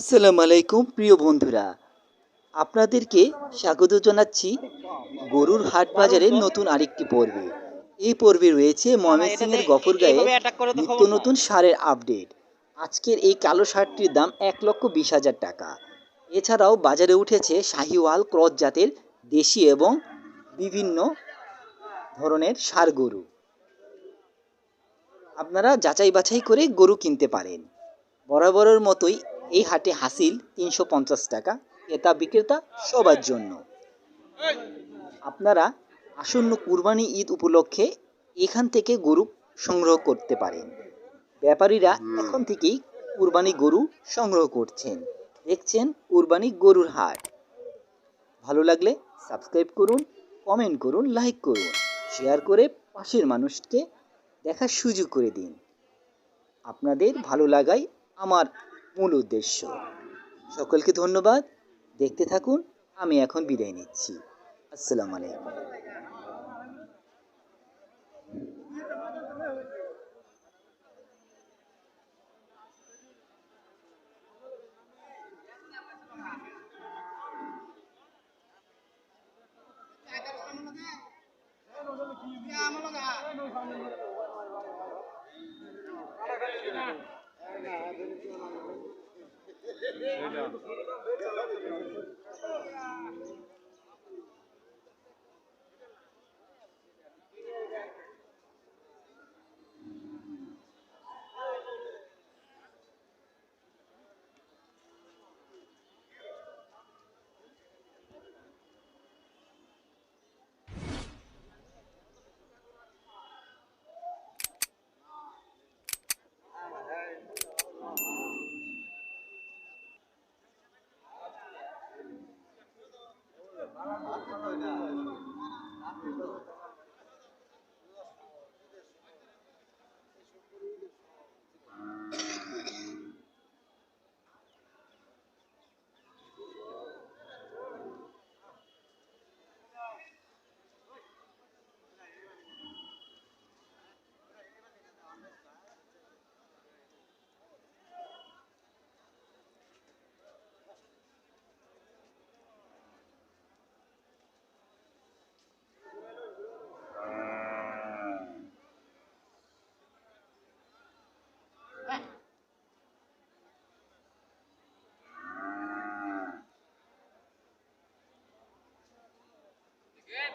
আসসালামু আলাইকুম প্রিয় বন্ধুরা। আপনাদেরকে স্বাগত জানাচ্ছি গরুর হাট বাজারের নতুন আরেকটি পর্বে। এই পর্বে রয়েছে ময়মনসিংহের গফরগাঁয়ে নিত্য নতুন সারের আপডেট আজকের এই কালো সারটির দাম এক লক্ষ বিশ হাজার টাকা। এছাড়াও বাজারে উঠেছে শাহিওয়াল ক্রস জাতের দেশি এবং বিভিন্ন ধরনের সার গরু। আপনারা যাচাই বাছাই করে গরু কিনতে পারেন। বরাবরের মতোই এই হাটে হাসিল তিনশো পঞ্চাশ টাকা। ক্রেতা বিক্রেতা সবার জন্য। আপনারা আসন্ন কুরবানি ঈদ উপলক্ষে এখান থেকে গরু সংগ্রহ করতে পারেন। ব্যাপারীরা এখন থেকেই কুরবানি গরু সংগ্রহ করছেন। দেখছেন কুরবানি গরুর হাট। ভালো লাগলে সাবস্ক্রাইব করুন, কমেন্ট করুন, লাইক করুন, শেয়ার করে পাশের মানুষকে দেখার সুযোগ করে দিন। আপনাদের ভালো লাগাই আমার মূল উদ্দেশ্য। সকলকে ধন্যবাদ। দেখতে থাকুন আমি এখন বিদায় নিচ্ছি। আসসালামু আলাইকুম। Öyle abi.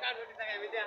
টাকা টাকা